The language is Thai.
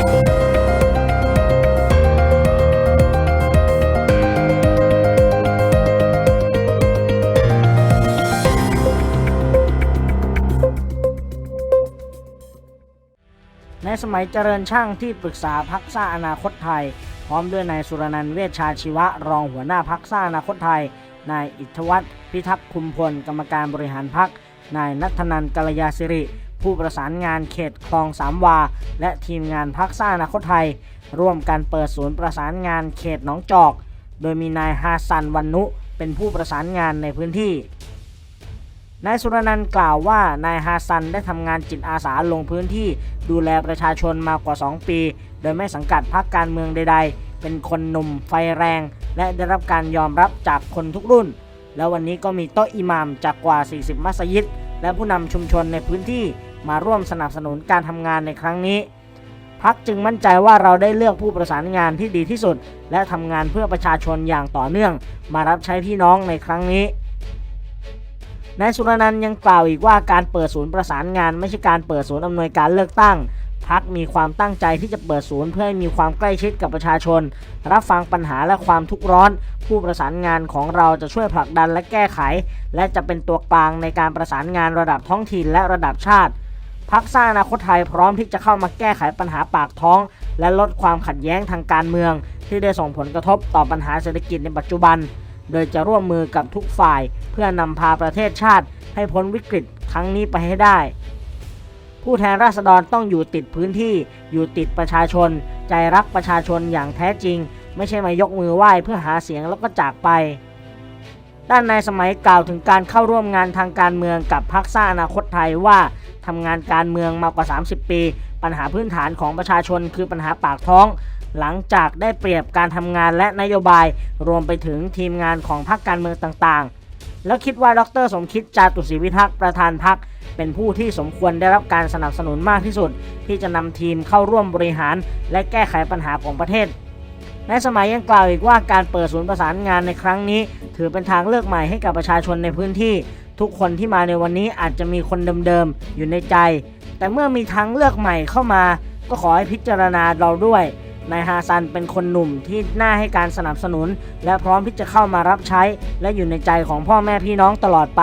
ในสมัยเจริญช่างที่ปรึกษาพักสร้าอนาคตไทย พร้อมด้วยนายสุรนันท์เวชชาชีวะ รองหัวหน้าพักสร้าอนาคตไทย นายอิทธวัฒน์พิทักษ์คุมพล กรรมการบริหารพักนายนัทนันกัลยาสิริ ผู้ประสานงานเขตคลองสามวา และทีมงานพักสร้างอนาคตไทย ร่วมกันเปิดศูนย์ประสานงานเขตหนองจอก โดยมีนายฮาซันวันนุ เป็นผู้ประสานงานในพื้นที่ นายสุรนันท์กล่าวว่านายฮาซันได้ทำงานจิตอาสาลงพื้นที่ ดูแลประชาชนมากว่า 2 ปี โดยไม่สังกัดพรรคการเมืองใด ๆ เป็นคนหนุ่มไฟแรง และได้รับการยอมรับจากคนทุกรุ่น แล้ววันนี้ก็มีโต๊ะอิหมามจากกว่า 40 มัสยิดและผู้นำชุมชนในพื้นที่ มาร่วมสนับสนุนการทำงานในครั้งนี้พักจึงมั่นใจว่าเราได้เลือกผู้ประสานงานที่ดีที่สุด และทำงานเพื่อประชาชนอย่างต่อเนื่อง มารับใช้พี่น้องในครั้งนี้นายสุรนันท์ยังกล่าวอีกว่าการเปิดศูนย์ประสานงานไม่ใช่การเปิดศูนย์อำนวยการเลือกตั้งพักมีความตั้งใจที่จะเปิดศูนย์เพื่อให้มีความใกล้ชิดกับประชาชน รับฟังปัญหาและความทุกข์ร้อน ผู้ประสานงานของเราจะช่วยผลักดันและแก้ไข และจะเป็นตัวกลางในการประสานงานระดับท้องถิ่นและระดับชาติ พักสร้างอนาคตไทยพร้อมที่จะเข้ามาแก้ไขปัญหาปากท้อง และลดความขัดแย้งทางการเมือง ที่ได้ส่งผลกระทบต่อปัญหาเศรษฐกิจในปัจจุบัน โดยจะร่วมมือกับทุกฝ่าย เพื่อนำพาประเทศชาติ ให้พ้นวิกฤตครั้งนี้ไปให้ได้ ผู้แทนราษฎรต้องอยู่ติดพื้นที่ อยู่ติดประชาชน ใจรักประชาชนอย่างแท้จริง ไม่ใช่มายกมือไหว้เพื่อหาเสียงแล้วก็จากไปด้านนายสมัยกล่าวถึงการเข้าร่วมงานทางการเมืองกับพรรคสร้างอนาคตไทยว่า ทำงานการเมืองมากว่า 30 ปี ปัญหาพื้นฐานของประชาชนคือปัญหาปากท้อง หลังจากได้เปรียบการทำงานและนโยบาย รวมไปถึงทีมงานของพรรคการเมืองต่างๆ แล้วคิดว่าดร สมคิดจาตุศรีวิทักษ์ประธานพรรคเป็นผู้ที่สมควรได้รับการสนับสนุนมากที่สุด ที่จะนำทีมเข้าร่วมบริหาร และแก้ไขปัญหาของประเทศในสมัยยังกล่าวอีกว่าการเปิดศูนย์ประสานงานในครั้งนี้ ถือเป็นทางเลือกใหม่ให้กับประชาชนในพื้นที่ ทุกคนที่มาในวันนี้อาจจะมีคนเดิมๆอยู่ในใจ แต่เมื่อมีทางเลือกใหม่เข้ามา ก็ขอให้พิจารณาเราด้วยนายฮาซันเป็นคนหนุ่มที่น่าให้การสนับสนุน และพร้อมที่จะเข้ามารับใช้ และอยู่ในใจของพ่อแม่พี่น้องตลอดไป